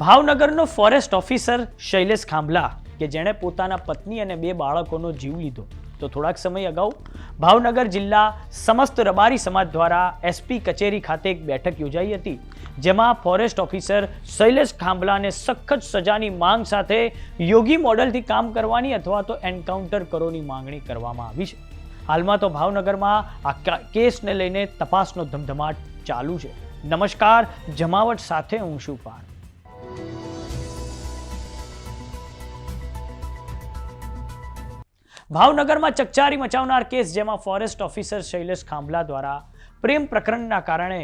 ભાવનગરનો forest officer Shailesh Khambhala, કે જેણે પોતાના પત્ની અને બે બાળકોનો જીવ લીધો. તો થોડાક સમય અગાઉ ભાવનગર જિલ્લા સમસ્ત રબારી સમાજ દ્વારા એસપી કચેરી ખાતે એક બેઠક યોજાઈ હતી, જેમાં ફોરેસ્ટ ઓફિસર શૈલેષ ખાંભલાને સખત સજાની માંગ સાથે યોગી મોડલથી કામ કરવાની અથવા તો એન્કાઉન્ટર કરોની માંગણી કરવામાં આવી છે. હાલમાં તો ભાવનગરમાં આ કેસને લઈને તપાસનો ધમધમાટ ચાલુ છે. નમસ્કાર, જમાવટ સાથે હું છું પાર ભાવનગરમાં ચકચારી મચાવનાર કેસ જેમાં ફોરેસ્ટ ઓફિસર શૈલેષ ખાંભલા દ્વારા પ્રેમ પ્રકરણના કારણે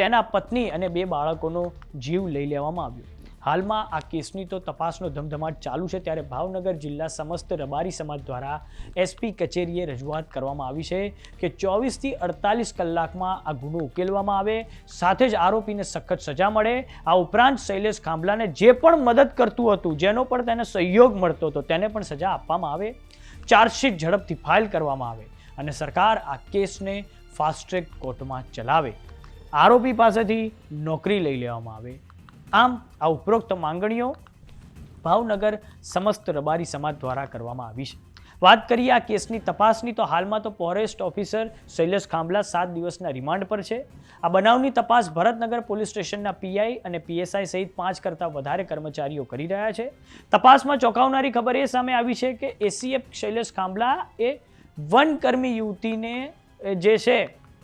તેના પત્ની અને બે બાળકોનો જીવ લઈ લેવામાં આવ્યો. હાલમાં આ કેસની તો તપાસનો ધમધમાટ ચાલુ છે ત્યારે ભાવનગર જિલ્લા સમસ્ત રબારી સમાજ દ્વારા એસપી કચેરીએ રજૂઆત કરવામાં આવી છે કે ચોવીસથી અડતાલીસ કલાકમાં આ ગુનો ઉકેલવામાં આવે, સાથે જ આરોપીને સખત સજા મળે. આ ઉપરાંત શૈલેષ ખાંભલાને જે પણ મદદ કરતું હતું, જેનો પણ તેને સહયોગ મળતો હતો, તેને પણ સજા આપવામાં આવે. ચાર્જશીટ ઝડપથી ફાઇલ કરવામાં આવે અને સરકાર આ કેસને ફાસ્ટ ટ્રેક કોર્ટમાં ચલાવે. આરોપી પાસેથી નોકરી લઈ લેવામાં આવે. આમ, આ ઉપરોક્ત માંગણીઓ ભાવનગર સમસ્ત રબારી સમાજ દ્વારા કરવામાં આવી છે. વાત કરીએ આ કેસની તપાસની, તો હાલમાં તો ફોરેસ્ટ ઓફિસર શૈલેષ ખાંભલા સાત દિવસના રિમાન્ડ પર છે. આ બનાવની તપાસ ભરતનગર પોલીસ સ્ટેશનના પીઆઈ અને પીએસઆઈ સહિત પાંચ કરતાં વધારે કર્મચારીઓ કરી રહ્યા છે. તપાસમાં ચોંકાવનારી ખબર એ સામે આવી છે કે એસીએફ શૈલેષ ખાંભલા એ વનકર્મી યુવતીને જે છે,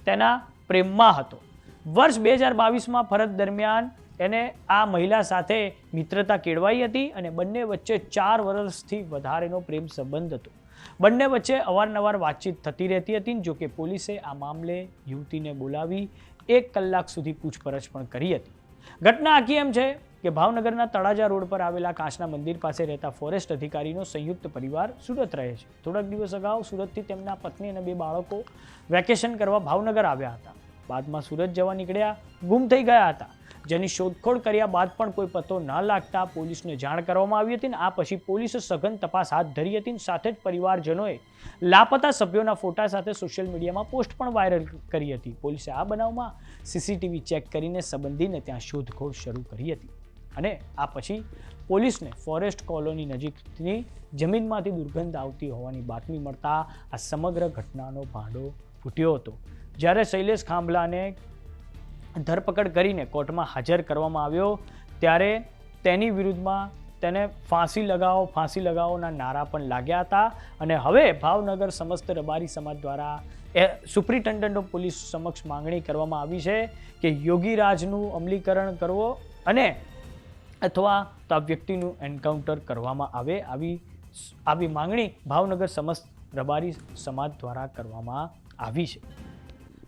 તેના પ્રેમમાં હતો. વર્ષ બે હજાર બાવીસમાં ફરજ દરમિયાન એને આ મહિલા સાથે મિત્રતા કેળવાઈ હતી અને બંને વચ્ચે ચાર વર્ષથી વધારેનો પ્રેમ સંબંધ હતો. બંને વચ્ચે અવારનવાર વાતચીત થતી રહેતી હતી જો કે પોલીસે આ મામલે યુવતીને બોલાવી એક કલાક સુધી પૂછપરછ પણ કરી હતી. ઘટના આખી એમ છે કે ભાવનગરના તળાજા રોડ પર આવેલા કાંચના મંદિર પાસે રહેતા ફોરેસ્ટ અધિકારીનો સંયુક્ત પરિવાર સુરત રહે છે. થોડાક દિવસ અગાઉ સુરતથી તેમના પત્ની અને બે બાળકો વેકેશન કરવા ભાવનગર આવ્યા હતા. બાદમાં સુરત જવા નીકળ્યા, ગુમ થઈ ગયા હતા. જેની શોધખોળ કર્યા બાદ પણ કોઈ પતો ન લાગતા પોલીસને જાણ કરવામાં આવી હતી અને આ પછી પોલીસે સઘન તપાસ હાથ ધરી હતી સાથે જ પરિવારજનોએ લાપતા સભ્યોના ફોટા સાથે સોશિયલ મીડિયામાં પોસ્ટ પણ વાયરલ કરી હતી. પોલીસે આ બનાવમાં સીસીટીવી ચેક કરીને સંબંધીને ત્યાં શોધખોળ શરૂ કરી હતી અને આ પછી પોલીસને ફોરેસ્ટ કોલોની નજીકની જમીનમાંથી દુર્ગંધ આવતી હોવાની બાતમી મળતા આ સમગ્ર ઘટનાનો ભાંડો ફૂટ્યો હતો. જ્યારે શૈલેષ ખાંભલાને ધરપકડ કરીને કોર્ટમાં હાજર કરવામાં આવ્યો ત્યારે તેની વિરુદ્ધમાં તેને ફાંસી લગાવો, ફાંસી લગાવોના નારા પણ લાગ્યા હતા અને હવે ભાવનગર સમસ્ત રબારી સમાજ દ્વારા એ સુપ્રિન્ટેન્ડન્ટ પોલીસ સમક્ષ માંગણી કરવામાં આવી છે કે યોગીરાજનું અમલીકરણ કરવો અને અથવા તો આ વ્યક્તિનું એન્કાઉન્ટર કરવામાં આવે આવી આવી માંગણી ભાવનગર સમસ્ત રબારી સમાજ દ્વારા કરવામાં આવી છે.